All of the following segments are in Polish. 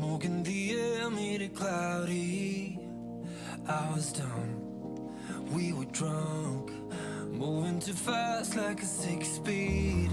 When the air made it cloudy, I was dumb. We were drunk, moving too fast like a six speed.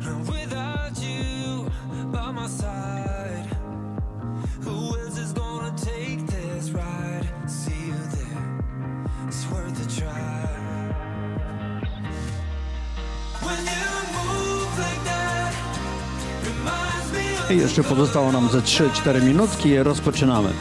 And without you by my side, who jeszcze pozostało nam ze 3-4 minutki rozpoczynamy.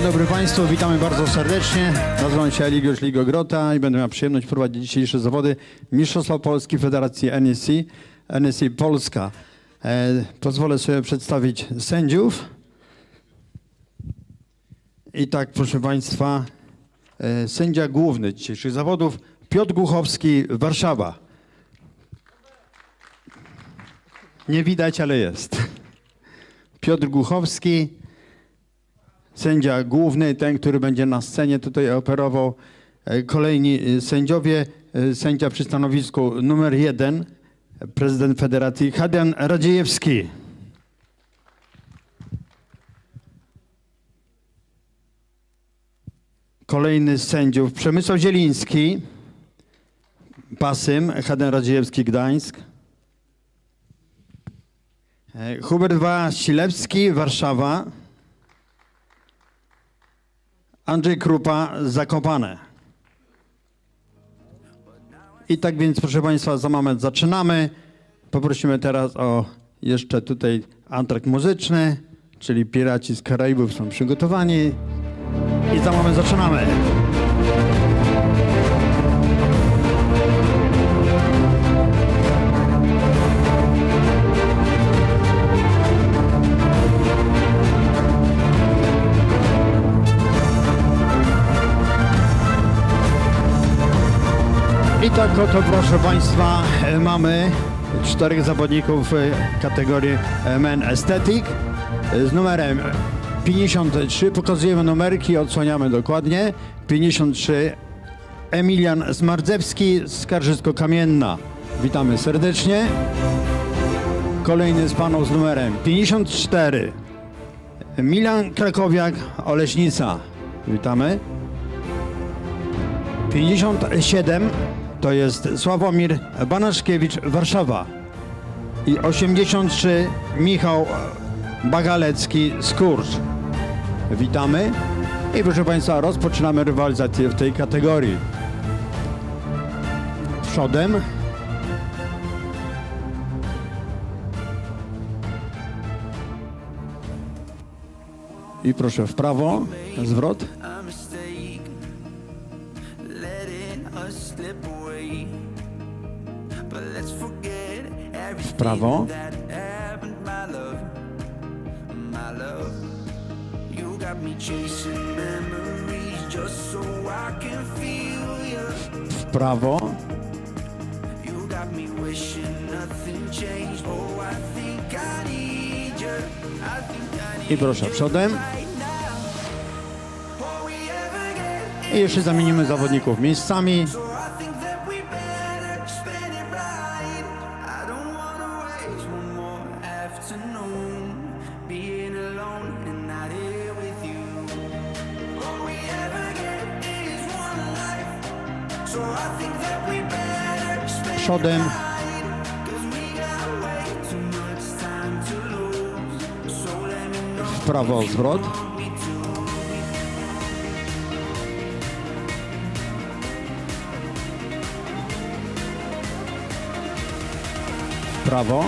Dzień dobry Państwu, witamy bardzo serdecznie. Nazywam się Eligiusz Ligogrota i będę miał przyjemność prowadzić dzisiejsze zawody Mistrzostwa Polski Federacji NSC, NSC Polska. E, pozwolę sobie przedstawić sędziów. I tak, proszę Państwa, e, sędzia główny dzisiejszych zawodów Piotr Głuchowski, Warszawa. Nie widać, ale jest. Piotr Głuchowski, sędzia główny, ten, który będzie na scenie tutaj operował. E, Kolejni e, sędziowie, e, sędzia przy stanowisku numer jeden, prezydent Federacji Hadian Radziejewski. Kolejny z sędziów Przemysław Zieliński, Pasym, Hadian Radziejewski, Gdańsk. Hubert Wasilewski, Warszawa. Andrzej Krupa, Zakopane. I tak więc, proszę Państwa, za moment zaczynamy. Poprosimy teraz o jeszcze tutaj antrakt muzyczny, czyli Piraci z Karaibów są przygotowani. I za moment zaczynamy. Tak oto, proszę Państwa, e, mamy czterech zawodników e, kategorii e, Men Aesthetic z numerem 53. Pokazujemy numerki, odsłaniamy dokładnie. 53 Emilian Smardzewski z Skarżysko-Kamienna. Witamy serdecznie. Kolejny z panów z numerem 54 Milan Krakowiak, Oleśnica. Witamy. 57 to jest Sławomir Banaszkiewicz, Warszawa. I 83 Michał Bagalecki, Skurcz. Witamy. I proszę Państwa, rozpoczynamy rywalizację w tej kategorii. Przodem I proszę w prawo, zwrot. W prawo. W prawo. Oh, I proszę przodem. I jeszcze zamienimy zawodników miejscami. Know W prawo zwrot. W prawo.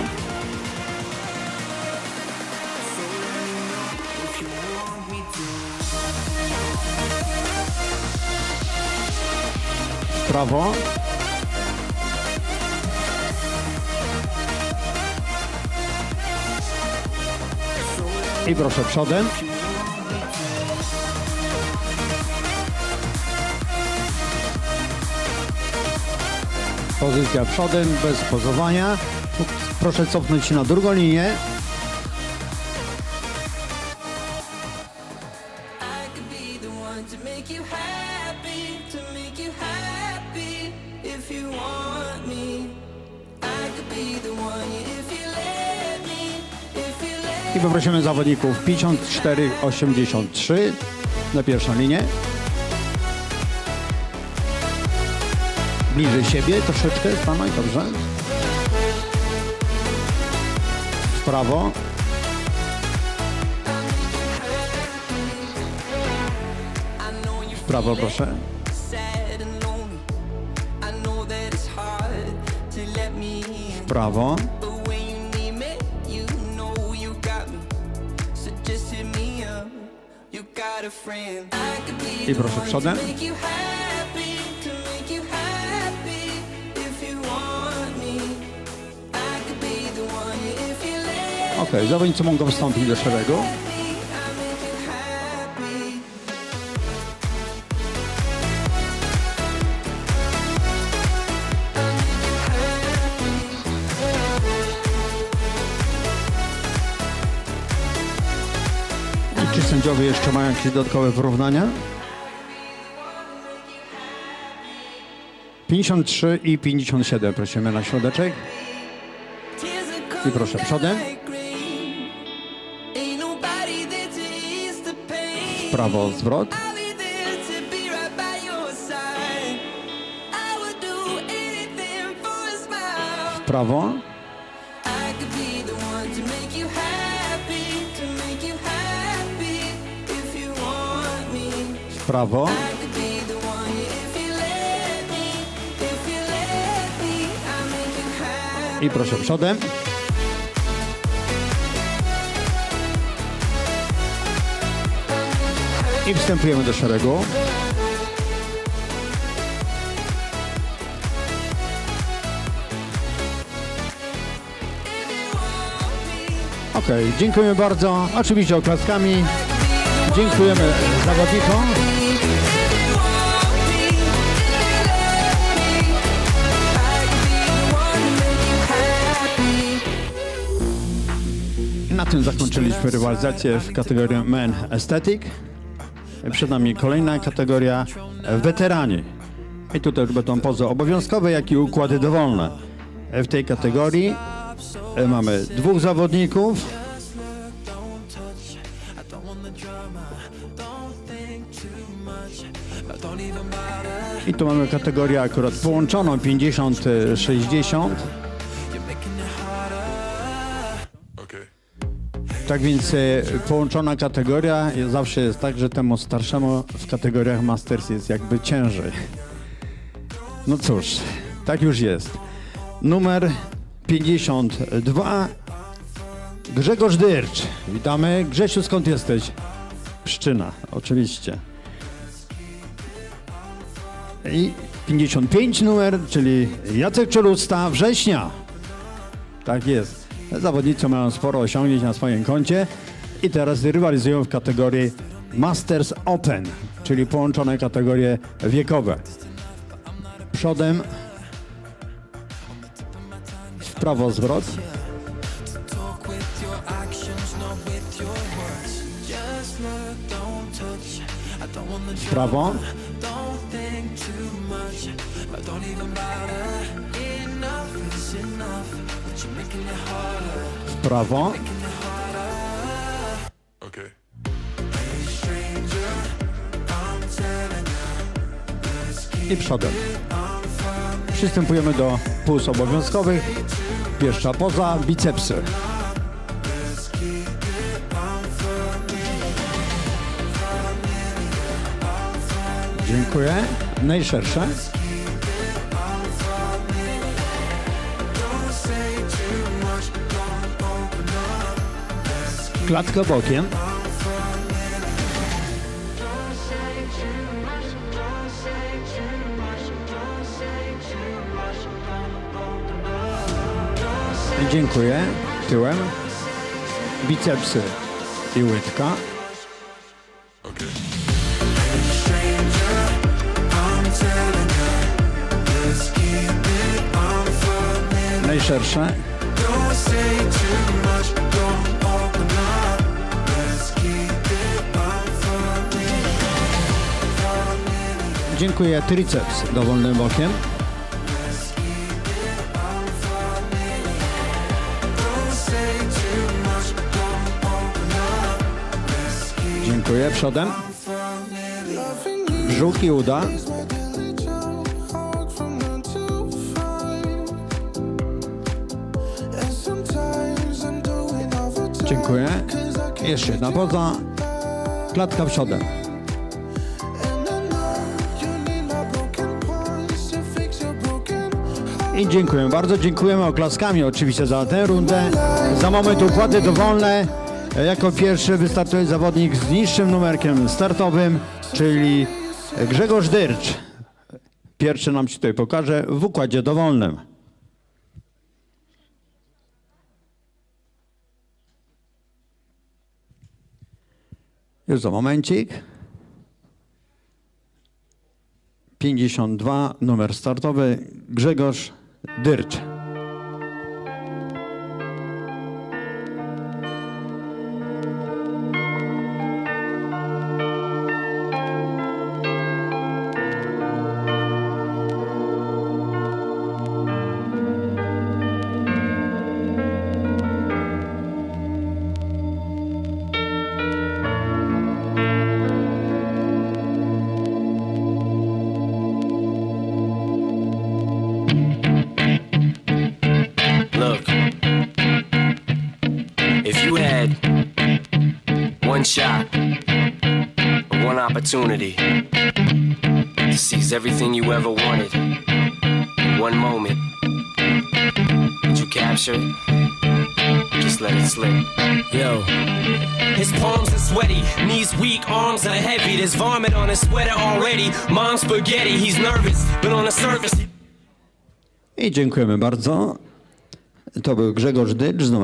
Prawo. I proszę przodem. Pozycja przodem, bez pozowania. Proszę cofnąć się na drugą linię. Poprosimy zawodników 54-83 na pierwszą linię. Bliżej siebie troszeczkę stanąć, dobrze? W prawo. W prawo proszę. sad and if you let Ok, zawodnicy mogą wstąpić do szeregu. Sędziowie jeszcze mają jakieś dodatkowe porównania? 53 i 57 prosimy na środeczek. I proszę przodem. down like rain. Ain't nobody happy. I proszę przodem. I wstępujemy do szeregu. Ok, dziękujemy bardzo. Oczywiście oklaskami. Dziękujemy zawodnikom. Na tym zakończyliśmy rywalizację w kategorii Men Aesthetic. Przed nami kolejna kategoria e, weterani. I tutaj już będą pozy obowiązkowe, jak i układy dowolne. E, W tej kategorii e, mamy dwóch zawodników. I tu mamy kategorię akurat połączoną 50-60. Okay. Tak więc e, połączona kategoria zawsze jest tak, że temu starszemu w kategoriach Masters jest jakby ciężej. No cóż, tak już jest. Numer 52 Grzegorz Dyrcz. Witamy. Grzesiu, skąd jesteś? Pszczyna, oczywiście. I 55 numer, czyli Jacek Czelusta, września. Tak jest. Zawodnicy mają sporo osiągnięć na swoim koncie i teraz rywalizują w kategorii Masters Open, czyli połączone kategorie wiekowe. Przodem w prawo zwrot, w prawo, Okay. i przodem. Przystępujemy do puls obowiązkowych. Pierwsza poza, bicepsy. Dziękuję. Najszersze. Klatka bokiem. Dziękuję. Tyłem. Bicepsy i łydka. Don't open up. Let's keep Dziękuję. Przodem. Brzuch i uda. Dziękuję. Jeszcze jedna poza. Klatka przodem. I dziękuję bardzo. Dziękujemy oklaskami oczywiście za tę rundę. Za moment układy dowolne. Jako pierwszy wystartuje zawodnik z niższym numerkiem startowym, czyli Grzegorz Dyrcz. Pierwszy nam się tutaj pokaże w układzie dowolnym. Już za momencik. 52, numer startowy, Grzegorz Dyrcz. If you had one shot, one opportunity to seize everything you ever wanted in one moment, would you capture it? Just let it slip. Yo. His palms are sweaty, knees weak, arms are heavy. There's vomit on his sweater already. Mom's spaghetti, he's nervous, but on the surface, I dziękujemy bardzo. To był Grzegorz Dyrcz z numerem